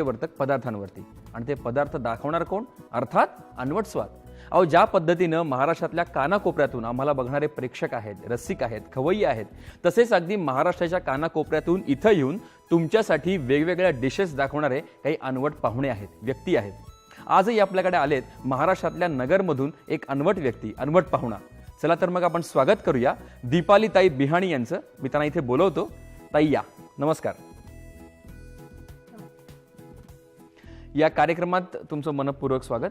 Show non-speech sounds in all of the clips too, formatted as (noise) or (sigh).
वर्तक पदार्थांवरती. आणि ते पदार्थ दाखवणार कोण? अर्थात अनवट स्वाद. अहो ज्या पद्धतीनं महाराष्ट्रातल्या कानाकोपऱ्यातून आम्हाला बघणारे प्रेक्षक आहेत रसिक आहेत खवय्ये आहेत तसेच अगदी महाराष्ट्राच्या कानाकोपऱ्यातून इथं येऊन तुमच्यासाठी वेगवेगळ्या डिशेस दाखवणारे काही अनवट पाहुणे आहेत व्यक्ती आहेत. आजही आपल्याकडे आलेत महाराष्ट्रातल्या नगरमधून एक अनवट व्यक्ती अनवट पाहुणा. चला तर मग आपण स्वागत करूया. दीपाली ताई बिहाणी यांचं. मी त्यांना इथे बोलवतो. ताई या. नमस्कार. या कार्यक्रमात तुमचं मनपूर्वक स्वागत.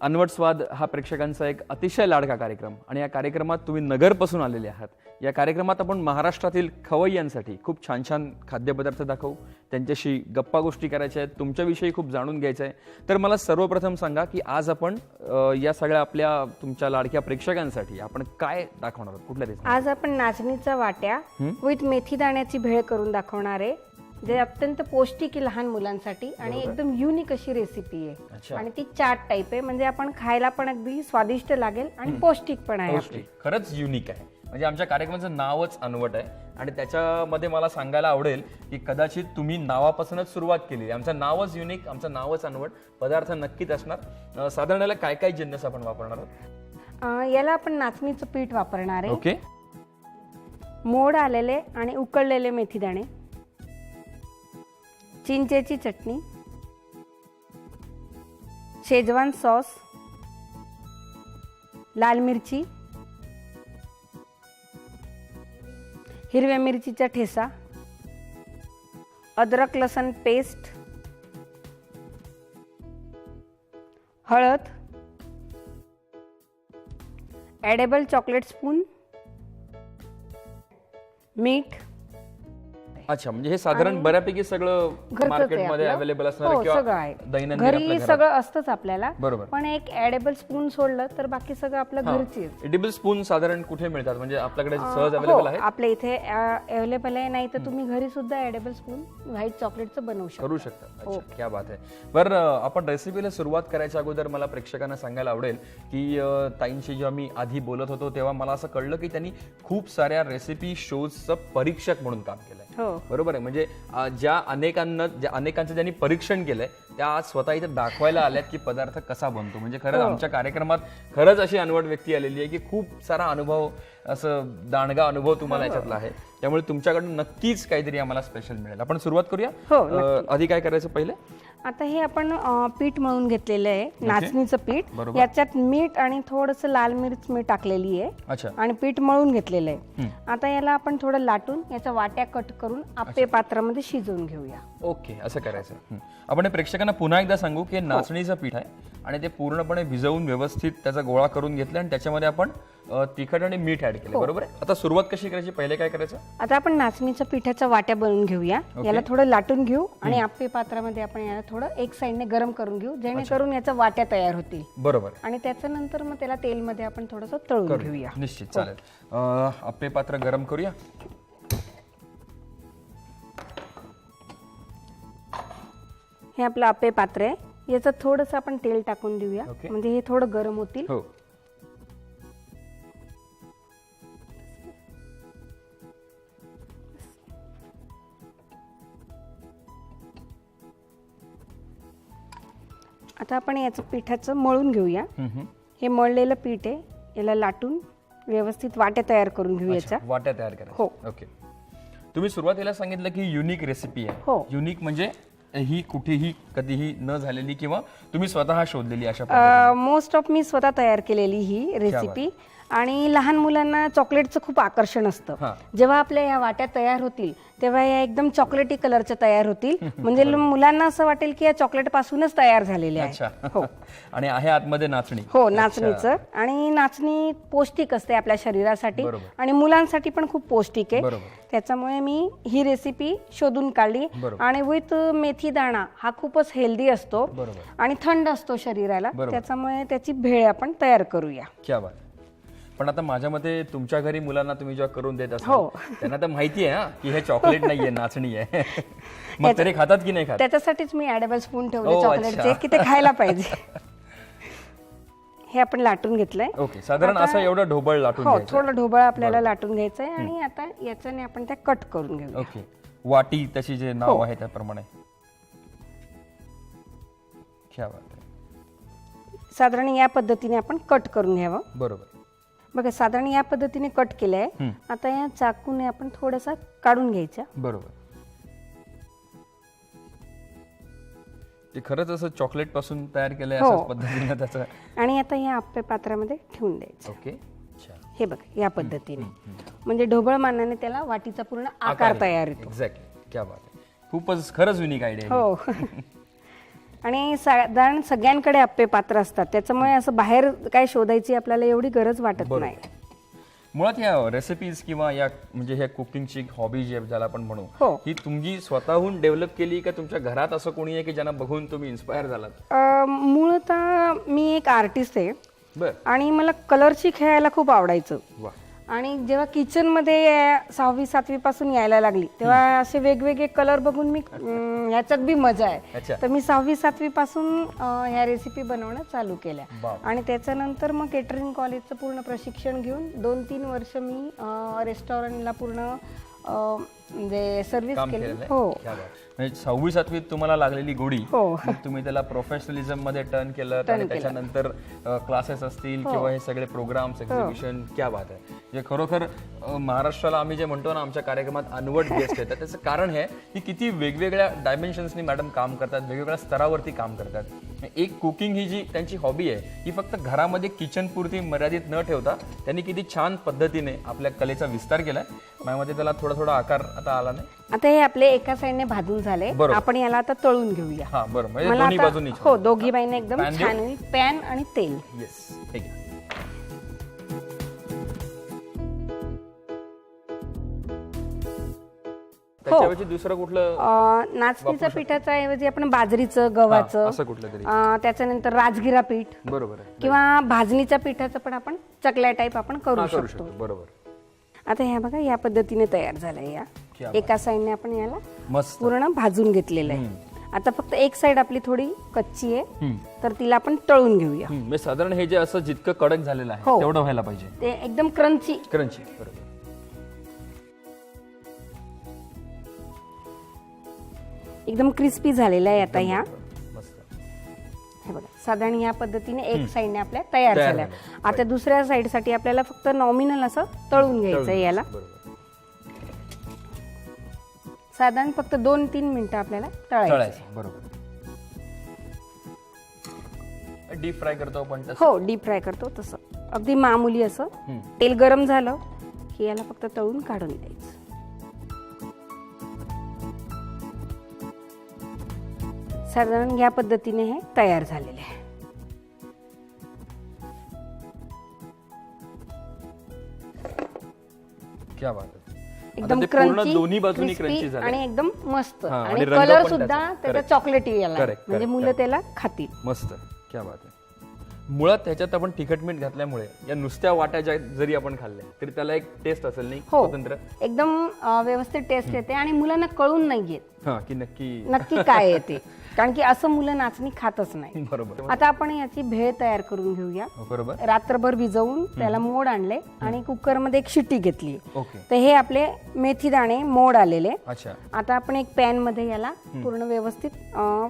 अनवट स्वाद हा प्रेक्षकांचा एक अतिशय लाडका कार्यक्रम आणि या कार्यक्रमात तुम्ही नगरपासून आलेले आहात. या कार्यक्रमात आपण महाराष्ट्रातील खवय्यांसाठी खूप छान छान खाद्यपदार्थ दाखवू. त्यांच्याशी गप्पा गोष्टी करायच्या आहेत तुमच्याविषयी खूप जाणून घ्यायचं आहे. तर मला सर्वप्रथम सांगा की आज आपण या सगळ्या आपल्या तुमच्या लाडक्या प्रेक्षकांसाठी आपण काय दाखवणार आहोत? कुठल्या आज आपण नाचणीच्या वाट्या विथ मेथी दाण्याची भेळ करून दाखवणार आहे. जे अत्यंत पौष्टिक आहे लहान मुलांसाठी आणि एकदम युनिक अशी रेसिपी आहे. अच्छा. आणि ती चाट टाईप आहे. म्हणजे आपण खायला पण अगदी स्वादिष्ट लागेल आणि पौष्टिक पण आहे आपली. खरंच युनिक आहे. म्हणजे आमच्या कार्यक्रमाचं नावच अनवट आहे. आणि त्याच्यामध्ये मला सांगायला आवडेल की कदाचित तुम्ही नावापासूनच सुरुवात केली. आमचं नावच युनिक आमचं नावच अनवट. पदार्थ नक्कीच असणार. अं, साधारण याला काय काय जिन्नस आपण वापरणार आहोत? अं, याला आपण नाचणीचं पीठ वापरणार आहे. ओके. मोड आलेले आणि उकळलेले मेथी दाणे चिंचेची चटणी शेजवान सॉस लाल मिरची हिरव्या मिरचीचा ठेसा अद्रक लसण पेस्ट हळद ॲडेबल चॉकलेट स्पून मीठ अच्छा म्हणजे हे साधारण बऱ्यापैकी सगळं घरचंच आहे मार्केटमध्ये आपलं. अवेलेबल हो, असणार सगळं आहे. दैनंदिन घरी आपल्या घरात. सगळं असतंच आपल्याला. बरोबर. पण एक ऍडेबल स्पून सोडलं तर बाकी सगळं आपलं घरची आहे. एडिबल स्पून साधारण कुठे मिळतात? म्हणजे आपल्याकडे सहज हो, अवेलेबल आहे आपल्या इथे अवेलेबल आहे. नाही तर तुम्ही घरी सुद्धा ऍडेबल स्पून व्हाईट चॉकलेटचं बनवू शकता. करू शकता. हो. अच्छा क्या बात आहे. बरं अं, आपण रेसिपीला सुरुवात करायच्या अगोदर मला प्रेक्षकांना सांगायला आवडेल की अं, ताईंशी जेव्हा मी आधी बोलत होतो तेव्हा मला असं कळलं की त्यांनी खूप साऱ्या रेसिपी शोजचं परीक्षक म्हणून काम केलंय. हो बरोबर आहे. म्हणजे ज्या अनेकांना ज्या अनेकांचं ज्यांनी परीक्षण केलंय त्या आज स्वतः इथे दाखवायला आल्यात की पदार्थ कसा बनतो. म्हणजे खरंच आमच्या कार्यक्रमात खरंच अशी अनवट व्यक्ती आलेली आहे की खूप सारा अनुभव असं दांडगा अनुभव तुम्हाला याच्यातला आहे. त्यामुळे तुमच्याकडून नक्कीच काहीतरी आम्हाला स्पेशल मिळेल. आपण सुरुवात करूया? हो, आधी काय करायचं पहिले? आता हे आपण अं, पीठ मळून घेतलेलं आहे नाचणीचं पीठ. बरोबर. याच्यात मीठ आणि थोडस लाल मिरच मी टाकलेली आहे. अच्छा. आणि पीठ मळून घेतलेलं आहे. आता याला आपण थोडं लाटून याच्या वाट्या कट करून आप्पे पात्रामध्ये शिजवून घेऊया. ओके असं करायचं. हं. आपण हे प्रेक्षकांना पुन्हा एकदा सांगू की हे नाचणीचं पीठ आहे आणि ते पूर्णपणे भिजवून व्यवस्थित त्याचा गोळा करून घेतला आणि त्याच्यामध्ये आपण अं, तिखट आणि मीठ ऍड केलं. बरोबर आहे? आता सुरुवात कशी करायची? पहिले काय करायचं? आता आपण नाचणीच्या पिठाच्या वाट्या बनवून घेऊया. याला थोडं लाटून घेऊ आणि आप्पे पात्रामध्ये आपण याला थोडं एक साईडने गरम करून घेऊ जेणेकरून याच्या वाट्या तयार होतील. बरोबर. आणि त्याच्यानंतर मग त्याला तेलमध्ये आपण थोडंसं तळून घेऊया. निश्चित चालेल. अं, आप्पे पात्र गरम करूया. हे आपलं आप्पे पात्र. आहे याचं थोडंसं आपण तेल टाकून देऊया. ओके. म्हणजे हे थोडं गरम होतील. हो. आता आपण याचं पिठाचं मळून घेऊया. हे मळलेलं पीठ आहे. याला लाटून व्यवस्थित वाट्या तयार करून घेऊ याच्या वाट्या तयार करा हो. ओके. तुम्ही सुरुवातीला सांगितलं की युनिक रेसिपी हो. आहे युनिक म्हणजे ही कुठेही कधीही न झालेली किंवा तुम्ही स्वतः शोधलेली अशा. मोस्ट ऑफ मी स्वतः तयार केलेली ही रेसिपी आणि लहान मुलांना चॉकलेटचं खूप आकर्षण असतं. हा. जेव्हा आपल्या या वाट्या तयार होतील तेव्हा या एकदम चॉकलेटी कलरच्या तयार होतील. (laughs) म्हणजे मुलांना असं वाटेल की या चॉकलेट पासूनच तयार झालेल्या आहेत अच्छा. (laughs) आणि आहे आतमध्ये नाचणी. हो नाचणीचं. आणि नाचणी पौष्टिक असते आपल्या शरीरासाठी. आणि मुलांसाठी पण खूप पौष्टिक आहे. त्याच्यामुळे मी ही रेसिपी शोधून काढली. आणि विथ मेथी दाणा हा खूपच हेल्दी असतो. आणि थंड असतो शरीराला. त्याच्यामुळे त्याची भेळ आपण तयार करूया. क्या बात. पण आता माझ्या मते तुमच्या घरी मुलांना तुम्ही जेव्हा करून देत हो. असाल त्यांना तर माहिती आहे हा की हे चॉकलेट नाहीये (laughs) नाचणी आहे. मग तरी खातात की नाही खात? त्याच्यासाठीच मी ऍडेबल स्पून ठेवले ओ, चॉकलेटचे अच्छा. की ते खायला पाहिजे. (laughs) हे आपण लाटून घेतलंय. ओके साधारण असं एवढं ढोबळ लाटून हो घ्यायचं. थोडं ढोबळ आपल्याला लाटून घ्यायचंय आणि आता याच्याने आपण त्या कट करून घेऊ ओके वाटी त्याची जे हो. नाव आहे त्याप्रमाणे. क्या बात आहे साधारण या पद्धतीने आपण कट करून घ्यावं. बरोबर. बघा साधारण या पद्धतीने कट केलंय. आता या चाकूने आपण थोडासा काढून घ्यायच्या बरोबर. ते खरंच असं चॉकलेटपासून तयार केलंय हो. अशाच पद्धतीने त्याचं. आणि आता या आप्पे पात्रामध्ये ठेवून द्यायचं. ओके. हे बघा या पद्धतीने. म्हणजे ढोबळ मानाने त्याला वाटीचा पूर्ण आकार तयार येतो. एक्झॅक्टली क्या बात आहे. खूपच खरंच युनिक आयडिया हो. (laughs) आणि साधारण सगळ्यांकडे आप्पे पात्र असतात. त्याच्यामुळे असं बाहेर काय शोधायची आपल्याला एवढी गरज वाटत नाही. मुळात या रेसिपीज किंवा या म्हणजे ह्या कुकिंगची हॉबी जी आहे, ज्याला आपण म्हणू हो. ही तुमची स्वतःहून डेव्हलप केली का तुमच्या घरात असं कोणी आहे की ज्यांना बघून तुम्ही इन्स्पायर झालात? अं, मूळतः मी एक आर्टिस्ट आहे. बर. आणि मला कलरशी खेळायला खूप आवडायचं. वा आणि जेव्हा किचनमध्ये सहावी सातवी पासून यायला लागली तेव्हा असे वेगवेगळे कलर बघून मी अं, ह्याच्यात बी मजा आहे. तर मी सहावी सातवी पासून अं, ह्या रेसिपी बनवणं चालू केल्या. बाप. आणि त्याच्यानंतर मग केटरिंग कॉलेजचं पूर्ण प्रशिक्षण घेऊन दोन तीन वर्ष मी रेस्टॉरंटला पूर्ण अं, म्हणजे सर्व्हिस काम केली. आहे. हो. क्या बात. म्हणजे सहावी सातवीत तुम्हाला लागलेली गोडी हो. मग तुम्ही त्याला प्रोफेशनलिझममध्ये टर्न केलं आणि त्याच्यानंतर क्लासेस असतील हो. किंवा हे सगळे प्रोग्राम्स एक्झिबिशन क्या बात आहे जे खरोखर अ, महाराष्ट्राला आम्ही जे म्हणतो ना आमच्या कार्यक्रमात अनवट गेस्ट येतात त्याचं कारण हे की किती वेगवेगळ्या डायमेन्शन्सनी मॅडम काम करतात वेगवेगळ्या स्तरावरती काम करतात एक कुकिंग ही जी त्यांची हॉबी आहे ही फक्त घरामध्ये किचन पुरती मर्यादित न ठेवता त्यांनी किती छान पद्धतीने आपल्या कलेचा विस्तार केलाय. माझ्यामध्ये त्याला थोडा थोडा आकार आता आला नाही. आता हे आपले एका साईडने भाजून झाले. बरोबर. आपण याला आता तळून घेऊया. हा बरं म्हणजे मला दोन्ही आता बाजूनी हो दोघी बाईने एकदम Pan देऊ? छान. होईल पॅन आणि तेल. येस ठीक आहे. त्याच्याऐवजी दुसरं कुठलं अं, नाचणीच्या पिठाच्या ऐवजी आपण बाजरीचं गव्हाचं असं कुठलं तरी. अं, त्याच्यानंतर राजगिरा पीठ बरोबर आहे. किंवा भाजणीच्या पिठाचं पण आपण चकल्या टाईप आपण करू हा, करू शकतो. शकतो. बरोबर. आता ह्या बघा या पद्धतीने तयार झालंय या. एका साईडने आपण याला मस्त. पूर्ण भाजून घेतलेलं आहे. आता फक्त एक साईड आपली थोडी कच्ची आहे. तर तिला आपण तळून घेऊया. हम्म, म्हणजे साधारण हे जे असं जितकं कडक झालेलं आहे हो. तेवढं व्हायला पाहिजे. ते एकदम क्रंची. क्रंची बरोबर. एकदम क्रिस्पी झालेला आहे आता ह्या. हे बघा साधारण या पद्धतीने एक साईडने आपल्या तयार झाल्या. आता दुसऱ्या साईडसाठी आपल्याला फक्त नॉमिनल असं तळून घ्यायचं आहे याला. साधारण फक्त दोन तीन मिनिटं आपल्याला तळायचं तळायचं बरोबर. डीप फ्राय करतो आपण तसं? हो डीप फ्राय करतो तसं. अगदी मामूली असं. हम्म. तेल गरम झालं की याला फक्त तळून काढून द्यायचं. साधारण या पद्धतीने हे तयार झालेले आहे. क्या बात एकदम क्रंची दोन्ही बाजूनी क्रंची झाले. आणि एकदम मस्त. आणि आणि रंग कलर पण सुद्धा त्याचा. त्याचा Correct. चॉकलेटी याला. Correct, म्हणजे correct, मुलं त्याला खातील. मस्त. क्या बात आहे. मुळात त्याच्यात आपण तिखट मीठ घातल्यामुळे या नुसत्या वाट्या ज्या जरी आपण खाल्ल्या तरी त्याला एक टेस्ट असेल नाही हो. स्वतंत्र एकदम अं, व्यवस्थित टेस्ट येते आणि मुलांना कळून नाही येत. हा की नक्की नक्की काय येते. कारण की असं मुलं नाचणी खातच नाही. (laughs) बरोबर. आता आपण याची भेळ तयार करून घेऊया. बरोबर. रात्रभर भिजवून त्याला मोड आणले आणि कुकरमध्ये एक शिट्टी घेतली. ओके. तर हे आपले मेथी दाणे मोड आलेले. अच्छा. आता आपण एक पॅनमध्ये याला पूर्ण व्यवस्थित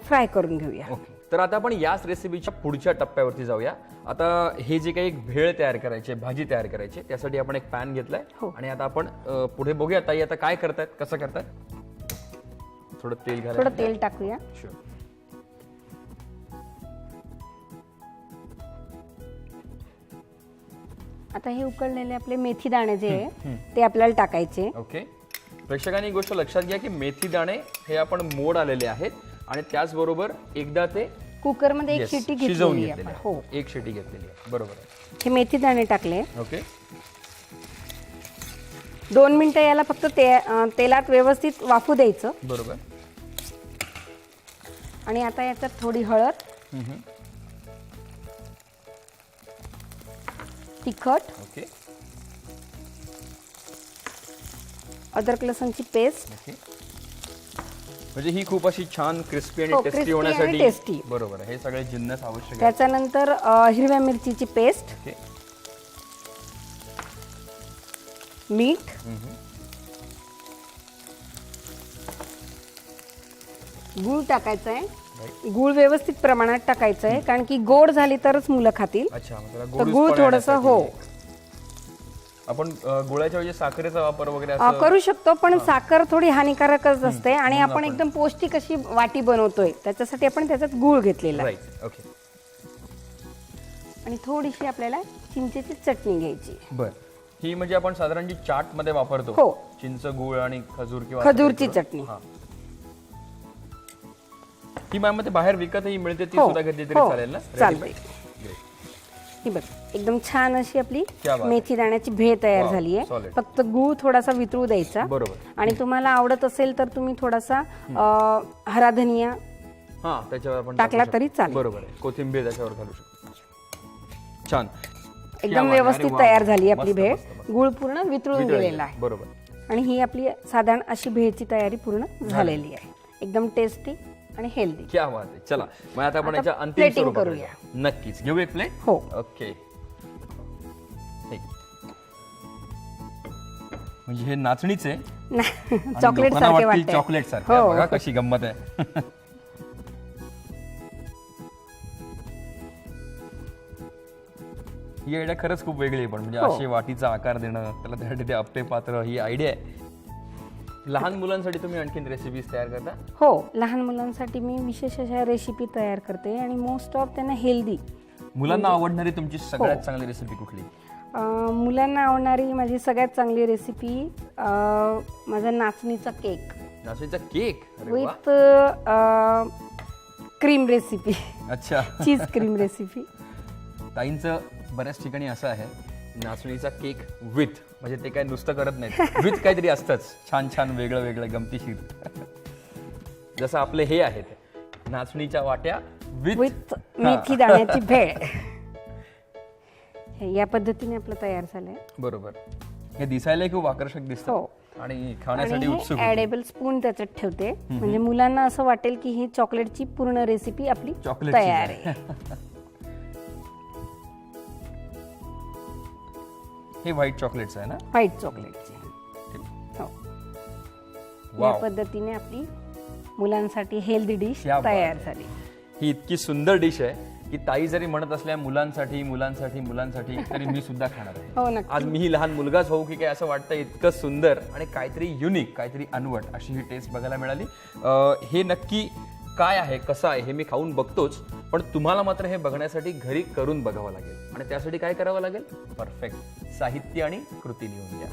फ्राय करून घेऊया. ओके. तर आता आपण याच रेसिपीच्या पुढच्या टप्प्यावरती जाऊया. आता हे जे काही एक भेळ तयार करायचे भाजी तयार करायची त्यासाठी आपण एक पॅन घेतलाय. हो. आणि आता आपण अ, पुढे बघूया ताई आता काय करतायत कसं करतायत? थोडं तेल घाला थोडं तेल टाकूया. आता हे उकळलेले आपले मेथी दाणे जे आहे ते आपल्याला टाकायचे. ओके प्रेक्षकांनी गोष्ट लक्षात घ्या की मेथी दाणे हे आपण मोड आलेले आहेत. आणि त्याचबरोबर एकदा ते कुकरमध्ये एक yes, शिट्टी शिजवून घेतलेली घेतलेले आपण हो. आहे. एक शिटी घेतलेली आहे. बरोबर आहे. हे मेथी दाणे टाकले. ओके. दोन मिनिटं याला फक्त ते अं, तेलात व्यवस्थित वाफू द्यायचं. बरोबर. आणि आता याच्यात थोडी हळद. हम्म. तिखट. ओके. अद्रक लसणची पेस्ट. ओके. म्हणजे ही खूप अशी छान क्रिस्पी आणि हो, टेस्टी crispy आणि होण्यासाठी tasty. बरोबर हे सगळे जिन्नस आवश्यक आहे त्याच्यानंतर अं, हिरव्या मिरचीची पेस्ट ओके. मीठ गुळ टाकायचा आहे गुळ व्यवस्थित प्रमाणात टाकायचं आहे कारण की गोड झाली तरच मुलं खातील. अच्छा मग त्याला तर गोडूसपणा गुळ थोडस. हो. आपण अ, गुळाच्या ऐवजी साखरेचा वापर वगैरे अ, असं करू शकतो पण साखर थोडी हानिकारकच असते आणि आपण एकदम पौष्टिक अशी वाटी बनवतोय त्याच्यासाठी आपण त्याच्यात गुळ घेतलेला आहे राईट ओके आणि थोडीशी आपल्याला चिंचेची चटणी घ्यायची बर ही म्हणजे आपण साधारण जी चाटमध्ये वापरतो हो. चिंच गुळ आणि खजूर किंवा असं खजूरची. चटणी. हा. ती माझ्या भाहेर विकतही मिळते ती हो. सुद्धा घेतली तरी हो. चालेल ना. Ready-made? ही बघ एकदम छान अशी आपली क्या बात आहे. मेथी दाण्याची भेळ तयार Wow, झाली आहे solid. फक्त गूळ थोडासा वितळू द्यायचा बरोबर आणि तुम्हाला आवडत असेल तर तुम्ही थोडासा अ, हरा धनिया हा त्याच्यावर आपण टाकला टाकू तरी. चालेल. बरोबर आहे कोथिंबीर त्याच्यावर घालू शकतो छान क्या एकदम बात आहे. व्यवस्थित अरे वा. तयार झाली आपली मस्त, भेळ मस्त, मस्त. गुळ पूर्ण वितळून वितळलेलं गेलेला आहे. आहे बरोबर आणि ही आपली साधारण अशी भेळची तयारी पूर्ण झालेली आहे एकदम टेस्टी आणि हेल्दी क्या बात आहे चला मग आता आपण आता याच्या अंतिम plating करूया. नक्कीच. घेऊ एक प्लेट हो. ओके ठीक. म्हणजे हे नाचणीचे चॉकलेट (laughs) सारखे वाटते चॉकलेट सारखे. हो. बघा कशी गंमत आहे. (laughs) ही आयडिया खरंच खूप वेगळी आहे पण म्हणजे हो. अशी वाटीचा आकार देणं त्याला त्यासाठी ते अप्पे पात्र ही आयडिया आहे. लहान मुलांसाठी तुम्ही आणखीन रेसिपीज तयार करता? हो लहान मुलांसाठी मी विशेष अशा रेसिपी तयार करते आणि मोस्ट ऑफ त्यांना हेल्दी मुलांना आवडणारी तुमची हो. सगळ्यात चांगली रेसिपी कुठली? मुलांना आवडणारी माझी सगळ्यात चांगली रेसिपी माझा नाचणीचा केक नाचणीचा केक विथ क्रीम रेसिपी अच्छा. चीज क्रीम रेसिपी ताईंचं बऱ्याच ठिकाणी असं आहे नाचणीचा केक विथ म्हणजे ते काय नुसतं करत नाहीत. विथ काहीतरी असतंच. छान छान वेगळं वेगळं गमतीशीर. जसं आपले हे आहेत नाचणीच्या वाट्या विथ विथ मेथी दाण्याची भेळ. या पद्धतीने आपलं तयार झालंय. बरोबर. हे दिसायला खूप आकर्षक दिसतं. हो. आणि खाण्यासाठी उत्सुक होतं. ऍडेबल स्पून त्याच्यात ठेवते. म्हणजे मुलांना असं वाटेल की ही चॉकलेटची पूर्ण रेसिपी आपली चॉकलेटची तयार आहे. (laughs) हे व्हाईट चॉकलेट्स आहे ना? व्हाईट चॉकलेटची हो. या वाव पद्धतीने आपली मुलांसाठी हेल्दी डिश क्या बात तयार आहे. झाली. ही इतकी सुंदर डिश आहे की ताई जरी म्हणत असल्या मुलांसाठी मुलांसाठी मुलांसाठी तरी मी सुद्धा खाणार आहे. हो नक्की. आज मीही लहान मुलगाच होऊ की काय असं वाटतं इतकं सुंदर आणि काहीतरी युनिक काहीतरी अनवट अशी ही टेस्ट बघायला मिळाली. अं, हे नक्की काय आहे कसं आहे हे मी खाऊन बघतोच. पण तुम्हाला मात्र हे बघण्यासाठी घरी करून बघावं लागेल. आणि त्यासाठी काय करावं लागेल? परफेक्ट साहित्य आणि कृती लिहून द्या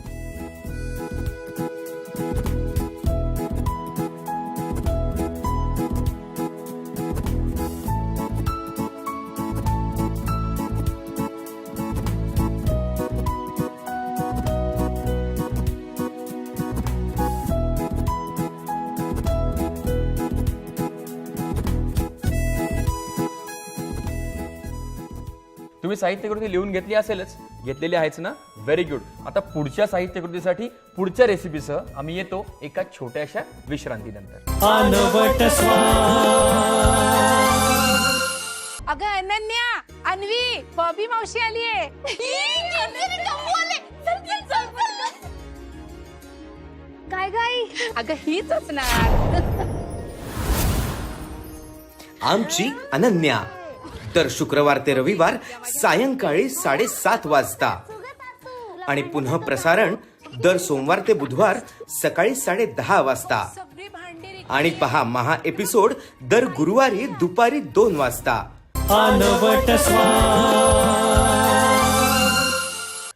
तुम्ही साहित्यकृती लिहून घेतली असेलच. घेतलेली आहेच ना? व्हेरी गुड आता पुढच्या साहित्यकृतीसाठी पुढच्या रेसिपीसह आम्ही येतो एका छोट्याशा विश्रांतीनंतर. अगं अनन्या अन्वी बॉबी मावशी आलीये काय काय अगं हीच असणार. आमची अनन्या. तर शुक्रवार ते रविवार सायंकाळी साडेसात वाजता. आणि पुन्हा प्रसारण दर सोमवार ते बुधवार सकाळी साडे दहा वाजता. आणि पहा महा एपिसोड दर गुरुवारी दुपारी दोन वाजता.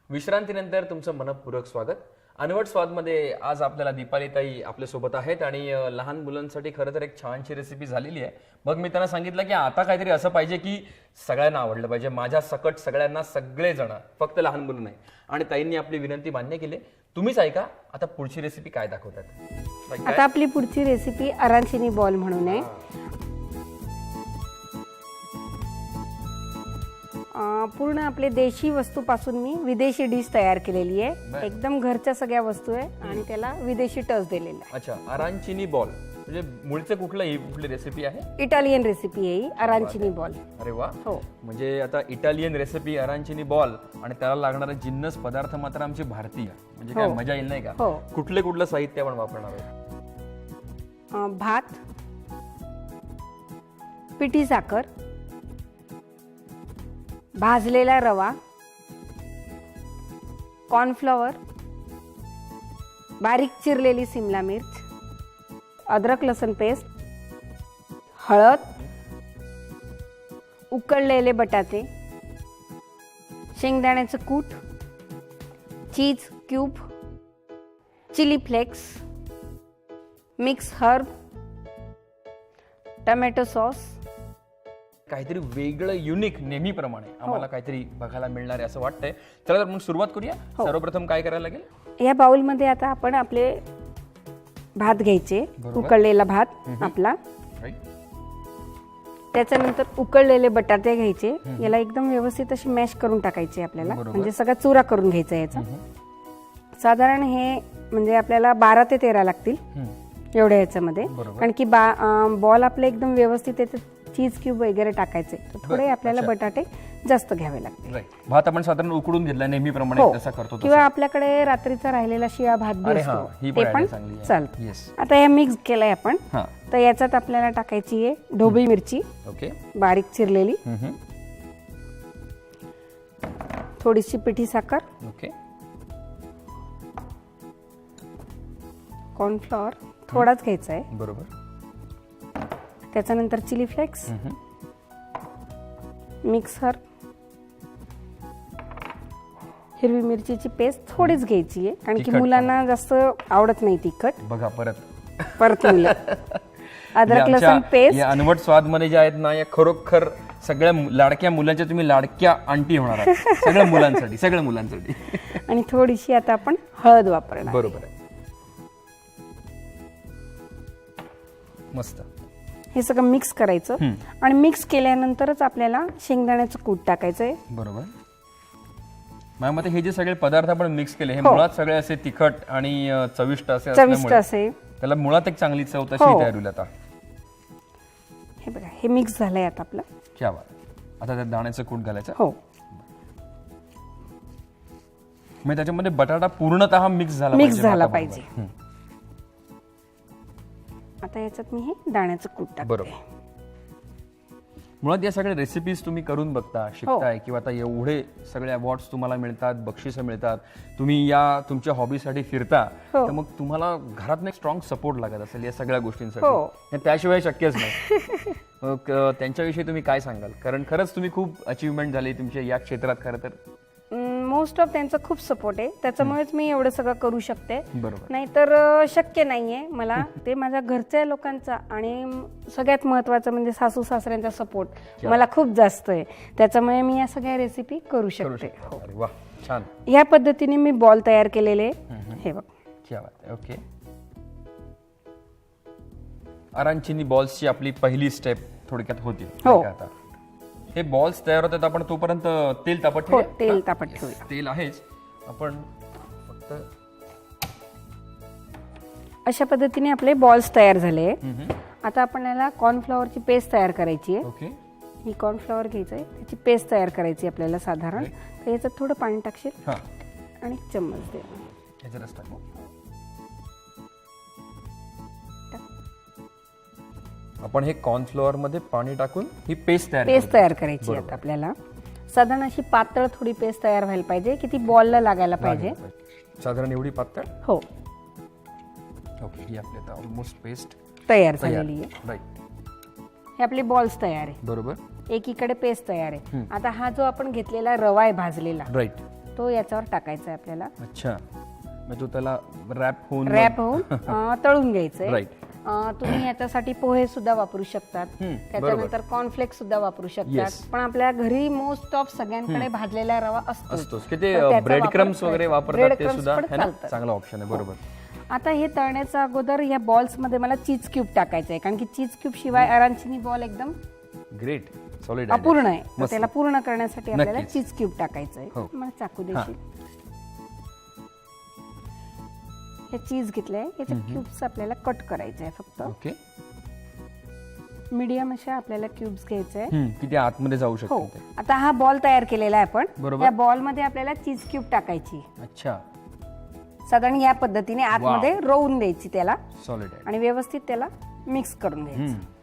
विश्रांतीनंतर तुमचं मनपूर्वक स्वागत. अनवट स्वादमध्ये आज आपल्याला दीपालीताई आपल्यासोबत आहेत आणि लहान मुलांसाठी खरं तर एक छानशी रेसिपी झालेली आहे. मग मी त्यांना सांगितलं की आता काहीतरी असं पाहिजे की सगळ्यांना आवडलं पाहिजे. माझ्या सकट सगळ्यांना सगळे जण फक्त लहान मुलं नाही. आणि ताईंनी आपली विनंती मान्य केली. तुम्हीच ऐका आता पुढची रेसिपी काय दाखवतात? ताई? आता आपली पुढची रेसिपी अरांचिनी बॉल म्हणून आहे. पूर्ण आपले देशी वस्तूपासून मी विदेशी डिश तयार केलेली बर. आहे एकदम घरच्या सगळ्या वस्तू आहे आणि त्याला विदेशी टच दिलेला अच्छा अरांचिनी बॉल. म्हणजे मूळचं कुठलं ही कुठली रेसिपी आहे? आहे इटालियन रेसिपी आहे ही अरांचिनी बॉल. अरे वा हो. म्हणजे आता इटालियन रेसिपी अरांचिनी बॉल आणि त्याला लागणारा जिन्नस पदार्थ मात्र आमचे भारतीय. म्हणजे काय हो. मजा येईल नाही का? हो. कुठले कुठलं साहित्य आपण वापरणार आहोत? अं, भात पिठी साखर भाजलेला रवा कॉर्नफ्लॉवर बारीक चिरलेली सिमला मिर्च अद्रक लसूण पेस्ट हळद उकळलेले बटाटे शेंगदाण्याचं कूट cheese cube chilli flakes mix herb tomato sauce काहीतरी वेगळं युनिक नेहमीप्रमाणे आम्हाला काहीतरी बघायला मिळणार आहे असं वाटतंय. चला तर मग सुरुवात करूया. सर्वप्रथम काय करायला लागेल? या बाउलमध्ये आता आपण आपले भात घ्यायचे. बरोबर. उकळलेला भात आपला. राईट त्याच्यानंतर उकळलेले बटाटे घ्यायचे. याला एकदम व्यवस्थित अशी मॅश करून टाकायचे आपल्याला. बरोबर. म्हणजे सगळा चुरा करून घ्यायचा याचा. साधारण हे म्हणजे आपल्याला बारा ते तेरा लागतील. एवढ्या याच्यामध्ये. बरोबर. कारण की बॉल आपले एकदम व्यवस्थित याच्यात चीज क्यूब वगैरे टाकायचे तर थोडे आपल्याला बटाटे जास्त घ्यावे लागतील. भात आपण साधारण उकडून घेतला नेहमीप्रमाणे हो. जसा करतो किंवा आपल्याकडे रात्रीचा राहिलेला शिळा भात बी असतो ते पण. चालतं. आता हे मिक्स केलंय आपण तर याच्यात आपल्याला टाकायची आहे ढोबळी मिरची ओके. बारीक चिरलेली. थोडीशी पिठी साखर ओके. कॉर्नफ्लॉवर थोडाच घ्यायचा आहे. बरोबर. त्याच्यानंतर चिली फ्लेक्स. मिक्सर. हिरवी मिरचीची पेस्ट थोडीच घ्यायची आहे कारण की मुलांना जास्त आवडत नाही तिखट. बघा परत. परत मुलं. (laughs) अद्रक म्हणजे लसण पेस्ट या अनवट स्वादमध्ये जे आहेत ना या खरोखर सगळ्या लाडक्या मुलांच्या तुम्ही लाडक्या आंटी होणार (laughs) सगळ्या मुलांसाठी सगळ्या मुलांसाठी. (laughs) आणि थोडीशी आता आपण हळद वापरणार. बरोबर आहे. मस्त. हे सगळं मिक्स करायचं. आणि मिक्स केल्यानंतरच आपल्याला शेंगदाण्याचं कूट टाकायचं आहे. बरोबर. माझ्या मते हे जे सगळे पदार्थ आपण मिक्स केले हे हो. मुळात सगळे असे तिखट आणि अ, चविष्ट असे चविष्ट असल्यामुळे असे. त्याला मुळात एक चांगली चव तशी हो. तयार होईल आता. हे बघा हे मिक्स झालंय आता आपलं. क्या बात. आता त्यात दाण्याचं कूट घालायचं. हो. म्हणजे त्याच्यामध्ये बटाटा पूर्णतः मिक्स झाला मिक्स झाला भाताबरोबर. पाहिजे. आता याच्यात मी हे दाण्याचं कूट टाकते बरोबर मुळात या सगळ्या रेसिपीज तुम्ही करून बघता शिकताय हो. किंवा आता एवढे सगळे अवॉर्ड्स तुम्हाला मिळतात बक्षिसं मिळतात तुम्ही या तुमच्या हॉबीसाठी फिरता हो. तर मग तुम्हाला घरात एक स्ट्रॉंग सपोर्ट लागत असेल या सगळ्या हो. गोष्टींसाठी आणि त्याशिवाय शक्यच नाही मग अ, त्यांच्याविषयी तुम्ही काय सांगाल कारण खरंच तुम्ही खूप अचिव्हमेंट झाली तुमच्या या क्षेत्रात खरं तर मोस्ट ऑफ त्यांचा खूप सपोर्ट आहे. त्याच्यामुळेच मी एवढं सगळं करू शकते. बरोबर. नाहीतर अं, शक्य नाहीये मला. (laughs) ते माझ्या घरच्या लोकांचा आणि म- सगळ्यात महत्वाचं म्हणजे सासू सासऱ्यांचा सपोर्ट मला खूप जास्त आहे. त्याच्यामुळे मी या सगळ्या रेसिपी करू करू शकते. शकतो. अरे वा छान. या पद्धतीने मी बॉल तयार केलेले हे बघ. क्या बात आहे. ओके अरांचिनी बॉल्सची आपली पहिली स्टेप थोडक्यात होती. हो. नाही का आता? हे बॉल्स तयार होतात आपण तोपर्यंत तेल तापत हो ठेवूया? तेल तापत ठेवूया. तेल आहेच. आपण फक्त अशा पद्धतीने आपले बॉल्स तयार झाले. आता आपण याला कॉर्नफ्लॉवरची पेस्ट तयार करायची आहे. ओके ही कॉर्नफ्लॉवर घ्यायचं आहे. त्याची पेस्ट तयार करायची आपल्याला साधारण. तर याच्यात थोडं पाणी टाकशील हा. आणि एक चम्मच दे. हे टाकू. आपण हे कॉर्नफ्लोअरमध्ये पाणी टाकून ही पेस्ट तयार पेस्ट. तयार करायची आहे आता आपल्याला. साधारण अशी पातळ थोडी पेस्ट तयार व्हायला पाहिजे की ती बॉलला लागायला पाहिजे. साधारण एवढी पातळ? हो. ओके ही आपली आता ऑलमोस्ट पेस्ट तयार झालेली आहे. राईट हे आपले बॉल्स तयार आहे. बरोबर. एकीकडे पेस्ट तयार आहे. आता हा जो आपण घेतलेला रवा आहे भाजलेला राईट तो याच्यावर टाकायचा आहे आपल्याला. अच्छा. तो त्याला रॅप होऊन रॅप होऊन (laughs) अं, तळून घ्यायचंय Right. अं, तुम्ही याच्यासाठी पोहे सुद्धा वापरू शकतात. त्याच्यानंतर कॉर्नफ्लेक्स सुद्धा वापरू Yes. शकतात पण आपल्या घरी मोस्ट ऑफ सगळ्यांकडे भाजलेला रवा असतो. असतोच. की ते तर त्याचा ब्रेड क्रम्स वगैरे. वापरतात ते सुद्धा है ना. चांगला ऑप्शन आहे बरोबर. आता हे तळण्याच्या अगोदर या बॉल्समध्ये मला चीज क्यूब टाकायचं आहे कारण की चीज क्यूब शिवाय अरांचिनी बॉल एकदम ग्रेट सॉलिड अपूर्ण आहे. तर. त्याला पूर्ण करण्यासाठी आपल्याला नक्कीच. चीज क्यूब टाकायचं हो. आहे मला चाकू देशील. हे चीज घेतलंय. याचे क्यूब्स आपल्याला कट करायचे आहे फक्त. ओके. मीडियम अशा आपल्याला क्यूब्स घ्यायचे आहे किती आतमध्ये जाऊ हो. शकतो आता हा बॉल तयार केलेला आहे आपण. बरोबर. या बॉलमध्ये आपल्याला चीज क्यूब टाकायची. अच्छा. साधारण या पद्धतीने आतमध्ये रोवून द्यायची त्याला. सॉलिड आहे. आणि व्यवस्थित त्याला मिक्स करून घ्यायचं. हम्म.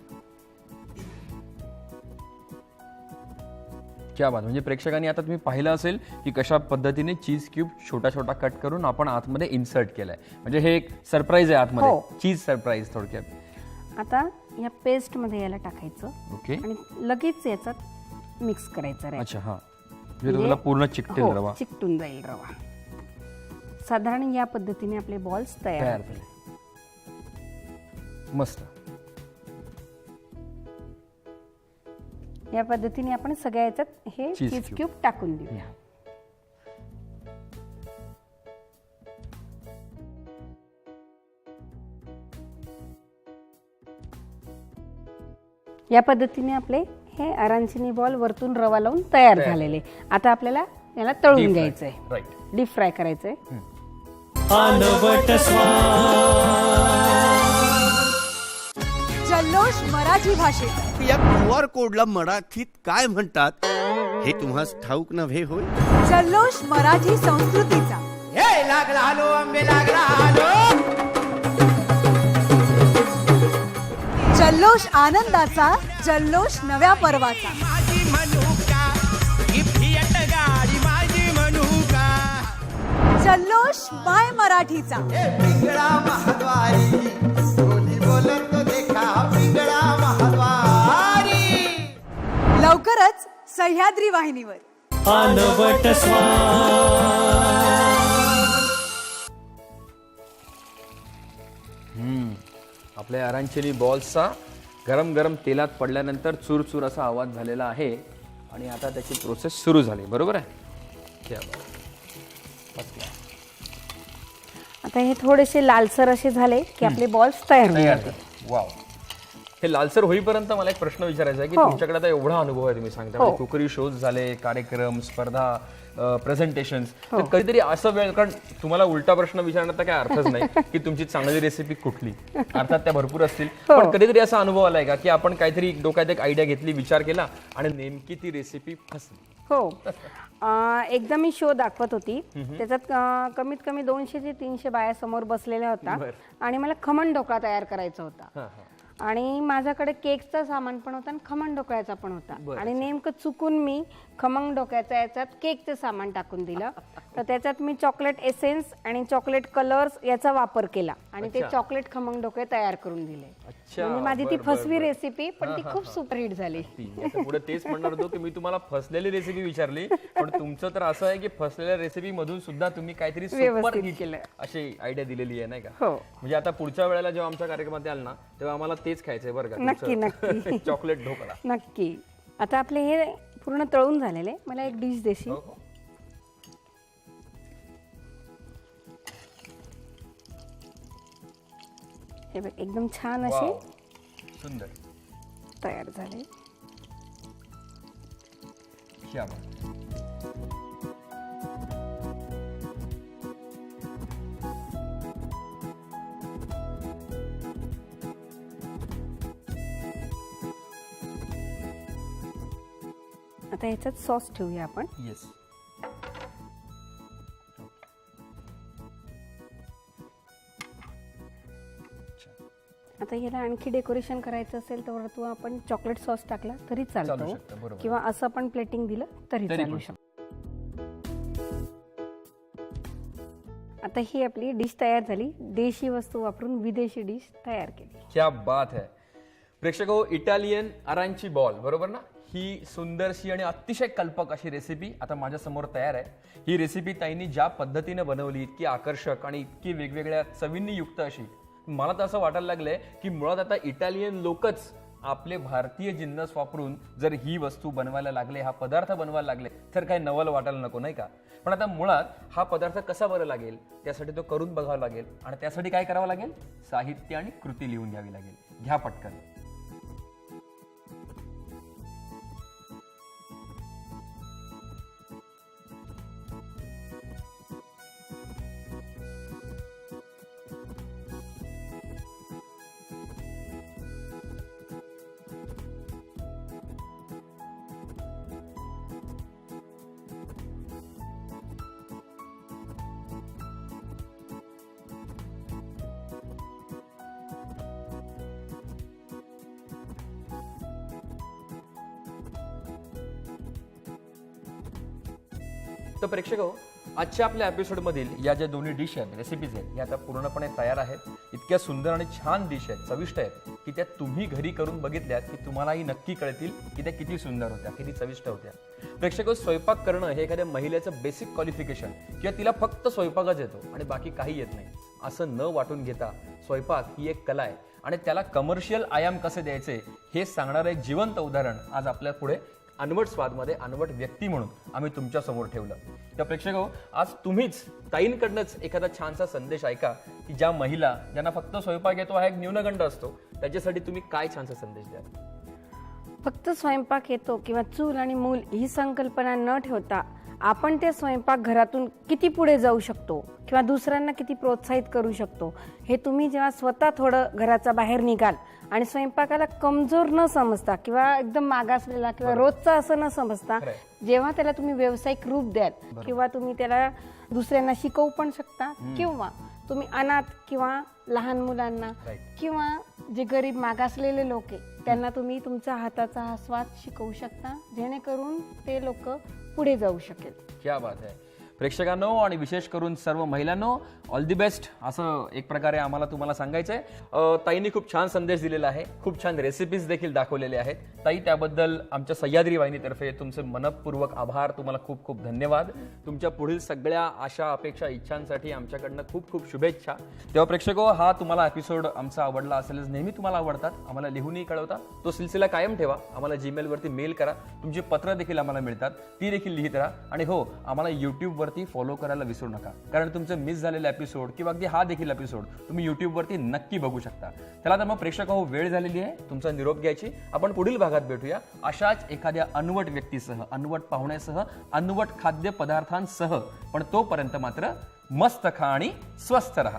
क्या बात म्हणजे प्रेक्षकांनी आता तुम्ही पाहिलं असेल की कशा पद्धतीने चीज क्यूब छोटा छोटा कट करून आपण आतमध्ये इन्सर्ट केलाय. म्हणजे हे एक सरप्राईज आहे आतमध्ये. हो. चीज सरप्राईज थोडक्यात. आता या पेस्टमध्ये याला टाकायचं ओके. आणि लगेच याच्यात मिक्स करायचं अच्छा हा. म्हणजे तुम्हाला पूर्ण चिकटेल हो, रवा. चिकटून जाईल रवा. साधारण या पद्धतीने आपले बॉल्स तयार तयार होतील. झाले. मस्त. या पद्धतीने आपण सगळ्या याच्यात हे Cheese चीज cube. क्यूब टाकून देऊया या. पद्धतीने आपले हे अरांचिनी बॉल वरतून रवा लावून तयार झालेले. आता आपल्याला याला तळून घ्यायचंय. राईट डीप फ्राय करायचंय. जल्लोष मराठी भाषेचा या क्यू आर कोडला मराठीत काय म्हणतात? हे तुम्हाला ठाऊक नव्हे होय? जल्लोष मराठी संस्कृतीचा. जल्लोष आनंदाचा जल्लोष नव्या पर्वाचा. जल्लोष माय मराठीचा. लवकरच सह्याद्री वाहिनीवर. आपल्या अरांचेनी बॉल्सचा गरम गरम तेलात पडल्यानंतर चूर असा आवाज झालेला आहे आणि आता त्याची प्रोसेस सुरू झाली. बरोबर आहे? क्या बात. आता हे थोडेसे लालसर असे झाले की आपले बॉल्स तयार. झालं. वाव. हे लालसर होईपर्यंत मला एक प्रश्न विचारायचा आहे की हो. तुमच्याकडे आता एवढा अनुभव आहे तुम्ही सांगता हो. म्हणजे कुकरी शोज झाले कार्यक्रम स्पर्धा प्रेझेंटेशन तर कधीतरी असं वेळ कारण तुम्हाला उलटा प्रश्न विचारण्याचा काय अर्थच नाही (laughs) की तुमची चांगली रेसिपी कुठली अर्थात त्या भरपूर असतील हो. पण कधीतरी असा अनुभव आलाय का की आपण काहीतरी डोक्यात एक आयडिया घेतली विचार केला आणि नेमकी ती रेसिपी फसली हो अं, एकदा मी शो दाखवत होती त्याच्यात अं, कमीत कमी दोनशे ते तीनशे बाया समोर बसलेल्या होता बरं. आणि मला खमण ढोकळा तयार करायचा होता हा, हा. आणि माझ्याकडे केकचं सामान पण होतं आणि खमण डोक्याचा पण होता. आणि नेमकं चुकून मी खमंग डोक्याच्या याच्यात केकचं सामान टाकून दिलं. (laughs) तर त्याच्यात मी चॉकलेट एसेन्स आणि चॉकलेट कलर्स याचा वापर केला. आणि ते चॉकलेट खमंग डोके तयार करून दिले. अच्छा, म्हणजे माझी ती बरं, बरं, फसवी बरं. रेसिपी पण ती खूप सुपरहिट झाली. पुढे तेच म्हणणार होतो की मी तुम्हाला फसलेली रेसिपी विचारली पण तुमचं तर असं आहे की फसलेल्या रेसिपी मधून सुद्धा तुम्ही काहीतरी व्यवस्थित सुपर हिट केलं. अशी आयडिया दिलेली आहे नाही का? हो. म्हणजे आता पुढच्या वेळेला जेव्हा आमच्या कार्यक्रमात याल ना तेव्हा आम्हाला तेच खायचंय बरं का नक्की, नक्की. (laughs) चॉकलेट ढोकळा. नक्की. आता आपले हे पूर्ण तळून झालेले. मला एक डिश देशील? हो, हो. हे बघ एकदम छान असे वाव. सुंदर तयार झाले क्या बात. आता ह्याच्यात सॉस ठेवूया आपण येस आता ह्याला आणखी डेकोरेशन करायचं असेल तर तू आपण चॉकलेट सॉस टाकला तरी चालू चालतो. बरोबर. किंवा असं पण प्लेटिंग दिलं तरी तरी चालू पण. शकतो. आता ही आपली डिश तयार झाली. देशी वस्तू वापरून विदेशी डिश तयार केली. क्या बात है. प्रेक्षक हो इटालियन अरांची बॉल बरोबर ना? ही सुंदरशी आणि अतिशय कल्पक अशी रेसिपी आता माझ्यासमोर तयार आहे. ही रेसिपी ताईंनी ज्या पद्धतीने बनवली इतकी आकर्षक आणि इतकी वेगवेगळ्या चवींनी युक्त अशी मला तर असं वाटायला लागलंय की मुळात आता इटालियन लोकच आपले भारतीय जिन्नस वापरून जर ही वस्तू बनवायला लागले हा पदार्थ बनवायला लागले तर काही नवल वाटायला नको नाही का? पण आता मुळात हा पदार्थ कसा बरं लागेल त्यासाठी तो करून बघावा लागेल आणि त्यासाठी काय करावं लागेल? साहित्य आणि कृती लिहून घ्यावी लागेल. घ्या पटकन. प्रेक्षक हो, आजच्या आपल्या एपिसोडमधील या ज्या दोन्ही डिश आहेत रेसिपीज आहेत या आता पूर्णपणे तयार आहेत. इतक्या सुंदर आणि छान डिश आहेत चविष्ट आहेत की त्या तुम्ही घरी करून बघितल्यात की तुम्हालाही नक्की कळतील की त्या किती सुंदर होत्या किती चविष्ट होत्या. प्रेक्षक हो, स्वयंपाक करणं हे एखाद्या महिलेचं बेसिक क्वालिफिकेशन किंवा तिला फक्त स्वयंपाकच येतो आणि बाकी काही येत नाही. असं न वाटून घेता स्वयंपाक ही एक कला आहे. आणि त्याला कमर्शियल आयाम कसे द्यायचे हे सांगणारं एक जिवंत उदाहरण आज आपल्या पुढे अनवट स्वादमध्ये अनवट व्यक्ती म्हणून आम्ही तुमच्यासमोर ठेवलं. तर प्रेक्षक हो, आज तुम्हीच ताईंकडनंच एखादा छानसा संदेश ऐका की ज्या महिला ज्यांना फक्त स्वयंपाक येतो हा एक न्यूनगंड असतो. त्याच्यासाठी तुम्ही काय छानसा संदेश द्याल? फक्त स्वयंपाक येतो किंवा चूल आणि मूल ही संकल्पना न ठेवता आपण ते स्वयंपाक घरातून किती पुढे जाऊ शकतो किंवा दुसऱ्यांना किती प्रोत्साहित करू शकतो हे तुम्ही जेव्हा स्वतः थोडं घराचा बाहेर निघाल आणि स्वयंपाकाला कमजोर न समजता किंवा एकदम मागासलेला किंवा रोजचा असं न समजता. जेव्हा त्याला तुम्ही व्यावसायिक रूप द्याल किंवा तुम्ही त्याला दुसऱ्यांना शिकवू पण शकता किंवा तुम्ही अनाथ किंवा लहान मुलांना. किंवा जे गरीब मागासलेले लोक आहे त्यांना तुम्ही तुमच्या हाताचा हा स्वाद शिकवू शकता जेणेकरून ते लोक पुढे जाऊ शकेल. क्या बात आहे. प्रेक्षकांनो आणि विशेष करून सर्व महिलांनो ऑल दी बेस्ट असं एक प्रकारे आम्हाला तुम्हाला सांगायचं आहे ताईंनी खूप छान संदेश दिलेला आहे. खूप छान रेसिपीज देखील दाखवलेले आहेत. ताई त्याबद्दल आमच्या सह्याद्री वाहिनीतर्फे तुमचे मनपूर्वक आभार. तुम्हाला खूप खूप धन्यवाद. तुमच्या पुढील सगळ्या आशा अपेक्षा इच्छांसाठी आमच्याकडनं खूप खूप शुभेच्छा. तेव्हा प्रेक्षको हा तुम्हाला एपिसोड आमचा आवडला असेलच. नेहमी तुम्हाला आवडतात. आम्हाला लिहूनही कळवता. तो सिलसिला कायम ठेवा. आम्हाला जीमेलवरती मेल करा. तुमची पत्र देखील आम्हाला मिळतात. ती देखील लिहित राहा. आणि हो आम्हाला यूट्यूबवरती फॉलो करायला विसरू नका. कारण तुमचं मिस झालेला एपिसोड किंवा अगदी हा देखील एपिसोड तुम्ही यूट्यूबवरती नक्की बघू शकता. त्याला तर मग प्रेक्षक हो वेळ झालेली आहे. तुमचा निरोप घ्यायची. आपण पुढील भागात भेटूया. अशाच एखाद्या अनवट व्यक्तीसह अनवट पाहुण्यासह अनवट खाद्यपदार्थांसह. पण तोपर्यंत मात्र मस्त खा आणि स्वस्थ राहा.